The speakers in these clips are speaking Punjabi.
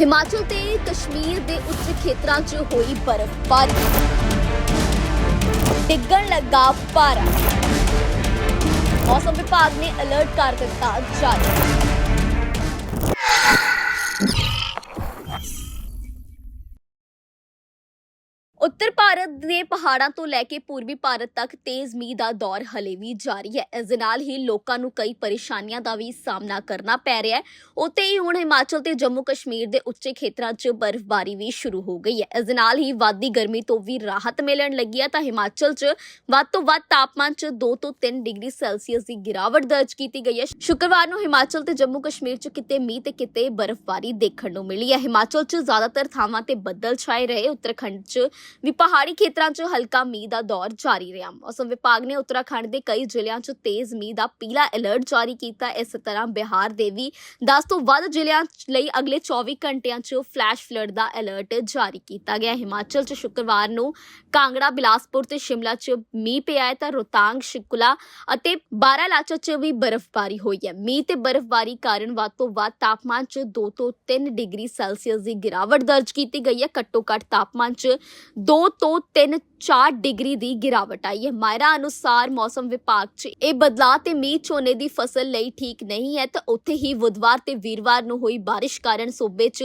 ਹਿਮਾਚਲ ਤੇ ਕਸ਼ਮੀਰ ਦੇ ਉੱਚ ਖੇਤਰਾਂ 'ਚ ਹੋਈ ਬਰਫ਼ਬਾਰੀ। ਡਿੱਗਣ ਲੱਗਾ ਪਾਰਾ। ਮੌਸਮ ਵਿਭਾਗ ਨੇ ਅਲਰਟ ਕਰ ਦਿੱਤਾ ਜਾਰੀ। ਉੱਤਰ ਭਾਰਤ ਦੇ ਪਹਾੜਾਂ ਤੋਂ ਲੈ ਕੇ ਪੂਰਬੀ ਭਾਰਤ ਤੱਕ ਤੇਜ਼ ਮੀਂਹ ਦਾ ਦੌਰ ਹਲੇ ਵੀ ਜਾਰੀ ਹੈ। ਇਸ ਦੇ ਨਾਲ ਹੀ ਲੋਕਾਂ ਨੂੰ ਕਈ ਪਰੇਸ਼ਾਨੀਆਂ ਦਾ ਵੀ ਸਾਹਮਣਾ ਕਰਨਾ ਪੈ ਰਿਹਾ ਹੈ। ਉੱਤੇ ਹੀ ਹੁਣ ਹਿਮਾਚਲ ਤੇ ਜੰਮੂ ਕਸ਼ਮੀਰ ਦੇ ਉੱਚੇ ਖੇਤਰਾਂ 'ਚ ਬਰਫ਼ਬਾਰੀ ਵੀ ਸ਼ੁਰੂ ਹੋ ਗਈ ਹੈ। ਇਸ ਦੇ ਨਾਲ ਹੀ ਵਾਦੀ ਗਰਮੀ ਤੋਂ ਵੀ ਰਾਹਤ ਮਿਲਣ ਲੱਗੀ ਹੈ। ਤਾਂ ਹਿਮਾਚਲ 'ਚ ਵੱਧ ਤੋਂ ਵੱਧ ਤਾਪਮਾਨ 'ਚ 2 ਤੋਂ 3 ਡਿਗਰੀ ਸੈਲਸੀਅਸ ਦੀ ਗਿਰਾਵਟ ਦਰਜ ਕੀਤੀ ਗਈ ਹੈ। ਸ਼ੁੱਕਰਵਾਰ ਨੂੰ ਹਿਮਾਚਲ ਤੇ ਜੰਮੂ ਕਸ਼ਮੀਰ 'ਚ ਕਿਤੇ ਮੀਂਹ ਤੇ ਕਿਤੇ ਬਰਫ਼ਬਾਰੀ ਦੇਖਣ ਨੂੰ ਮਿਲੀ ਹੈ। ਹਿਮਾਚਲ 'ਚ ਜ਼ਿਆਦਾਤਰ ਥਾਵਾਂ ਤੇ ਬੱਦਲ ਛਾਏ ਰਹੇ। ਉੱਤਰਾਖੰਡ 'ਚ ਵੀ ਪਹਾੜੀ ਖੇਤਰਾਂ 'ਚ ਹਲਕਾ ਮੀਂਹ ਦਾ ਦੌਰ ਜਾਰੀ ਰਿਹਾ। ਮੌਸਮ ਵਿਭਾਗ ਨੇ ਉੱਤਰਾਖੰਡ ਦੇ ਕਈ ਜ਼ਿਲ੍ਹਿਆਂ 'ਚ ਤੇਜ਼ ਮੀਂਹ ਦਾ ਪੀਲਾ ਅਲਰਟ ਜਾਰੀ ਕੀਤਾ। ਇਸ ਤਰ੍ਹਾਂ ਬਿਹਾਰ ਦੇ ਵੀ 10 ਤੋਂ ਵੱਧ ਜ਼ਿਲ੍ਹਿਆਂ ਲਈ ਅਗਲੇ 24 ਘੰਟਿਆਂ 'ਚ ਫਲੈਸ਼ ਫਲੱਡ ਦਾ ਅਲਰਟ ਜਾਰੀ ਕੀਤਾ ਗਿਆ। ਹਿਮਾਚਲ 'ਚ ਸ਼ੁੱਕਰਵਾਰ ਨੂੰ ਕਾਂਗੜਾ, ਬਿਲਾਸਪੁਰ ਤੇ ਸ਼ਿਮਲਾ 'ਚ ਮੀਂਹ ਪਿਆ ਹੈ ਤਾਂ ਰੋਹਤਾਂਗ, ਸ਼ਿਕੁਲਾ ਅਤੇ ਬਾਰਾਲਾਚਾ 'ਚ ਵੀ ਬਰਫ਼ਬਾਰੀ ਹੋਈ ਹੈ। ਮੀਂਹ ਤੇ ਬਰਫ਼ਬਾਰੀ ਕਾਰਨ ਵੱਧ ਤੋਂ ਵੱਧ ਤਾਪਮਾਨ 'ਚ 2 ਤੋਂ 3 ਡਿਗਰੀ ਸੈਲਸੀਅਸ ਦੀ ਗਿਰਾਵਟ ਦਰਜ ਕੀਤੀ ਗਈ ਹੈ। ਘੱਟੋ ਘੱਟ ਤਾਪਮਾਨ 'ਚ 2 ਤੋਂ 3 4 ਡਿਗਰੀ ਦੀ ਗਿਰਾਵਟ ਆਈ ਹੈ। ਮਾਇਰਾ ਅਨੁਸਾਰ ਮੌਸਮ ਵਿਭਾਗ 'ਚ ਇਹ ਬਦਲਾਅ ਤੇ ਮੀਂਹ ਝੋਨੇ ਦੀ ਫਸਲ ਲਈ ਠੀਕ ਨਹੀਂ ਹੈ। ਤਾਂ ਉੱਥੇ ਹੀ ਬੁੱਧਵਾਰ ਤੇ ਵੀਰਵਾਰ ਨੂੰ ਹੋਈ ਬਾਰਿਸ਼ ਕਾਰਨ ਸੂਬੇ 'ਚ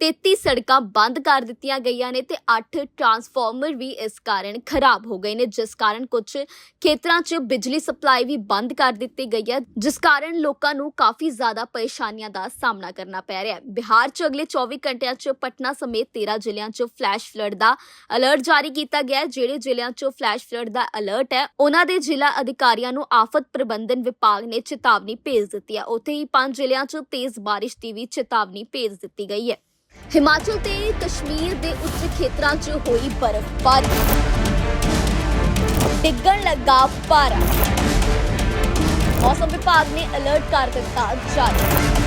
33 ਸੜਕਾਂ ਬੰਦ ਕਰ ਦਿੱਤੀਆਂ ਗਈਆਂ ਨੇ ਤੇ 8 ਟਰਾਂਸਫਾਰਮਰ ਵੀ ਇਸ ਕਾਰਨ ਖਰਾਬ ਹੋ ਗਏ ਨੇ, ਜਿਸ ਕਾਰਨ ਕੁਝ ਖੇਤਰਾਂ 'ਚ ਬਿਜਲੀ ਸਪਲਾਈ ਵੀ ਬੰਦ ਕਰ ਦਿੱਤੀ ਗਈ ਹੈ, ਜਿਸ ਕਾਰਨ ਲੋਕਾਂ ਨੂੰ ਕਾਫੀ ਜ਼ਿਆਦਾ ਪਰੇਸ਼ਾਨੀਆਂ ਦਾ ਸਾਹਮਣਾ ਕਰਨਾ ਪੈ ਰਿਹਾ ਹੈ। ਬਿਹਾਰ 'ਚ ਅਗਲੇ 24 ਘੰਟਿਆਂ 'ਚ ਪਟਨਾ ਸਮੇਤ 13 ਜ਼ਿਲ੍ਹਿਆਂ 'ਚ ਫਲੈਸ਼ ਫਲੱਡ ਦਾ ਅਲਰਟ ਜਾਰੀ ਕੀਤਾ ਗਿਆ ਜਿਹੜੇ ਜ਼ਿਲ੍ਹਿਆਂ 'ਚ ਫਲੈਸ਼ ਫਲੱਡ ਦਾ ਅਲਰਟ ਹੈ, ਉਹਨਾਂ ਦੇ ਜ਼ਿਲ੍ਹਾ ਅਧਿਕਾਰੀਆਂ ਨੂੰ ਆਫਤ ਪ੍ਰਬੰਧਨ ਵਿਭਾਗ ਨੇ ਚੇਤਾਵਨੀ ਭੇਜ ਦਿੱਤੀ ਹੈ। ਉੱਥੇ ਹੀ ਪੰਜ ਜ਼ਿਲ੍ਹਿਆਂ 'ਚ ਤੇਜ਼ ਬਾਰਿਸ਼ ਦੀ ਵੀ ਚੇਤਾਵਨੀ ਭੇਜ ਦਿੱਤੀ ਗਈ ਹੈ। ਹਿਮਾਚਲ ਤੇ ਕਸ਼ਮੀਰ ਦੇ ਉੱਚ ਖੇਤਰਾਂ 'ਚ ਹੋਈ ਬਰਫ਼ਬਾਰੀ। ਡਿੱਗਣ ਲੱਗਾ ਪਾਰਾ। ਮੌਸਮ ਵਿਭਾਗ ਨੇ ਅਲਰਟ ਕਰ ਦਿੱਤਾ ਜਾਰੀ।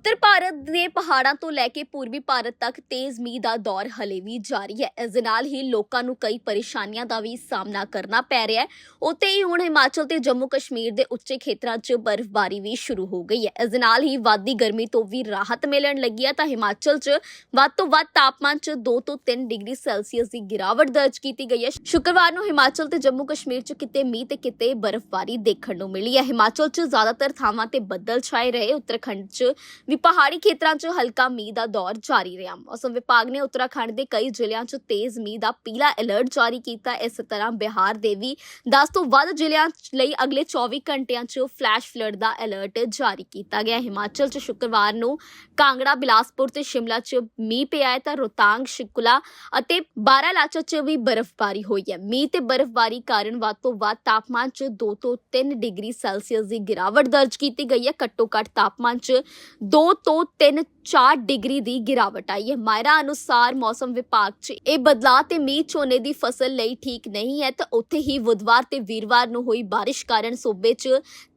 ਉੱਤਰ ਭਾਰਤ ਦੇ ਪਹਾੜਾਂ ਤੋਂ ਲੈ ਕੇ ਪੂਰਬੀ ਭਾਰਤ ਤੱਕ ਤੇਜ਼ ਮੀਂਹ ਦਾ ਦੌਰ ਹਲੇ ਵੀ ਜਾਰੀ ਹੈ। ਇਸ ਦੇ ਨਾਲ ਹੀ ਲੋਕਾਂ ਨੂੰ ਕਈ ਪਰੇਸ਼ਾਨੀਆਂ ਦਾ ਵੀ ਸਾਹਮਣਾ ਕਰਨਾ ਪੈ ਰਿਹਾ ਹੈ। ਉੱਤੇ ਹੀ ਹੁਣ ਹਿਮਾਚਲ ਤੇ ਜੰਮੂ ਕਸ਼ਮੀਰ ਦੇ ਉੱਚੇ ਖੇਤਰਾਂ 'ਚ ਬਰਫ਼ਬਾਰੀ ਵੀ ਸ਼ੁਰੂ ਹੋ ਗਈ ਹੈ। ਇਸ ਦੇ ਨਾਲ ਹੀ ਵਾਦੀ ਗਰਮੀ ਤੋਂ ਵੀ ਰਾਹਤ ਮਿਲਣ ਲੱਗੀ ਹੈ ਤਾਂ ਹਿਮਾਚਲ 'ਚ ਵੱਧ ਤੋਂ ਵੱਧ ਤਾਪਮਾਨ 'ਚ 2 ਤੋਂ 3 ਡਿਗਰੀ ਸੈਲਸੀਅਸ ਦੀ ਗਿਰਾਵਟ ਦਰਜ ਕੀਤੀ ਗਈ ਹੈ। ਸ਼ੁੱਕਰਵਾਰ ਨੂੰ ਹਿਮਾਚਲ ਤੇ ਜੰਮੂ ਕਸ਼ਮੀਰ 'ਚ ਕਿਤੇ ਮੀਂਹ ਤੇ ਕਿਤੇ ਬਰਫ਼ਬਾਰੀ ਦੇਖਣ ਨੂੰ ਮਿਲੀ ਹੈ। ਹਿਮਾਚਲ 'ਚ ਜ਼ਿਆਦਾਤਰ ਥਾਵਾਂ ਤੇ ਬੱਦਲ ਛਾਏ ਰਹੇ। ਉੱਤਰਾਖੰਡ 'ਚ ਵੀ ਪਹਾੜੀ ਖੇਤਰਾਂ 'ਚ ਹਲਕਾ ਮੀਂਹ ਦਾ ਦੌਰ ਜਾਰੀ ਰਿਹਾ। ਮੌਸਮ ਵਿਭਾਗ ਨੇ ਉੱਤਰਾਖੰਡ ਦੇ ਕਈ ਜ਼ਿਲ੍ਹਿਆਂ 'ਚ ਤੇਜ਼ ਮੀਂਹ ਦਾ ਪੀਲਾ ਅਲਰਟ ਜਾਰੀ ਕੀਤਾ। ਇਸ ਤਰ੍ਹਾਂ ਬਿਹਾਰ ਦੇ ਵੀ 10 ਤੋਂ ਵੱਧ ਜ਼ਿਲ੍ਹਿਆਂ ਲਈ ਅਗਲੇ 24 ਘੰਟਿਆਂ 'ਚ ਫਲੈਸ਼ ਫਲੱਡ ਦਾ ਅਲਰਟ ਜਾਰੀ ਕੀਤਾ ਗਿਆ। ਹਿਮਾਚਲ 'ਚ ਸ਼ੁੱਕਰਵਾਰ ਨੂੰ ਕਾਂਗੜਾ, ਬਿਲਾਸਪੁਰ ਤੇ ਸ਼ਿਮਲਾ 'ਚ ਮੀਂਹ ਪਿਆ ਹੈ ਤਾਂ ਰੋਹਤਾਂਗ ਸ਼ਿਕੁਲਾ ਅਤੇ ਬਾਰਾਲਾਚਾ 'ਚ ਵੀ ਬਰਫ਼ਬਾਰੀ ਹੋਈ ਹੈ। ਮੀਂਹ ਤੇ ਬਰਫ਼ਬਾਰੀ ਕਾਰਨ ਵੱਧ ਤੋਂ ਵੱਧ ਤਾਪਮਾਨ 'ਚ 2 ਤੋਂ 3 ਡਿਗਰੀ ਸੈਲਸੀਅਸ ਦੀ ਗਿਰਾਵਟ ਦਰਜ ਕੀਤੀ ਗਈ ਹੈ। ਘੱਟੋ ਘੱਟ ਤਾਪਮਾਨ 'ਚ 2 ਤੋਂ 3 4 ਡਿਗਰੀ ਦੀ ਗਿਰਾਵਟ ਆਈ ਹੈ। ਮਾਇਰਾ ਅਨੁਸਾਰ ਮੌਸਮ ਵਿਭਾਗ 'ਚ ਇਹ ਬਦਲਾਅ ਤੇ ਮੀਂਹ ਝੋਨੇ ਦੀ ਫਸਲ ਲਈ ਠੀਕ ਨਹੀਂ ਹੈ। ਤਾਂ ਉੱਥੇ ਹੀ ਬੁੱਧਵਾਰ ਤੇ ਵੀਰਵਾਰ ਨੂੰ ਹੋਈ ਬਾਰਿਸ਼ ਕਾਰਨ ਸੂਬੇ 'ਚ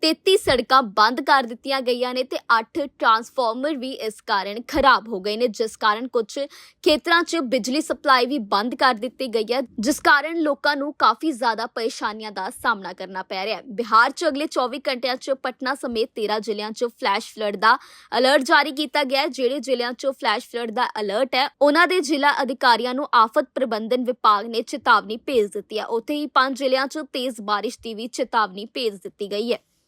33 ਸੜਕਾਂ ਬੰਦ ਕਰ ਦਿੱਤੀਆਂ ਗਈਆਂ ਨੇ ਤੇ 8 ਟਰਾਂਸਫਾਰਮਰ ਵੀ ਇਸ ਕਾਰਨ ਖਰਾਬ ਹੋ ਗਏ ਨੇ, ਜਿਸ ਕਾਰਨ ਕੁਝ ਖੇਤਰਾਂ 'ਚ ਬਿਜਲੀ ਸਪਲਾਈ ਵੀ ਬੰਦ ਕਰ ਦਿੱਤੀ ਗਈ ਹੈ, ਜਿਸ ਕਾਰਨ ਲੋਕਾਂ ਨੂੰ ਕਾਫੀ ਜ਼ਿਆਦਾ ਪਰੇਸ਼ਾਨੀਆਂ ਦਾ ਸਾਹਮਣਾ ਕਰਨਾ ਪੈ ਰਿਹਾ ਹੈ। ਬਿਹਾਰ 'ਚ ਅਗਲੇ 24 ਘੰਟਿਆਂ 'ਚ ਪਟਨਾ ਸਮੇਤ 13 ਜ਼ਿਲ੍ਹਿਆਂ 'ਚ ਫਲੈਸ਼ ਫਲੱਡ ਦਾ ਅਲਰਟ ਜਾਰੀ ਕੀਤਾ ਗਿਆ ਜਿਹੜੇ ਜ਼ਿਲ੍ਹਿਆਂ 'ਚ ਫਲੈਸ਼ ਫਲੱਡ ਦਾ ਅਲਰਟ ਹੈ, ਉਹਨਾਂ ਦੇ ਜ਼ਿਲ੍ਹਾ ਅਧਿਕਾਰੀਆਂ ਨੂੰ ਆਫਤ ਪ੍ਰਬੰਧਨ ਵਿਭਾਗ ਨੇ ਚੇਤਾਵਨੀ ਭੇਜ ਦਿੱਤੀ ਹੈ। ਉੱਥੇ ਹੀ ਪੰਜ ਜ਼ਿਲ੍ਹਿਆਂ 'ਚ ਤੇਜ਼ ਬਾਰਿਸ਼ ਦੀ ਵੀ ਚੇਤਾਵਨੀ ਭੇਜ ਦਿੱਤੀ ਗਈ ਹੈ।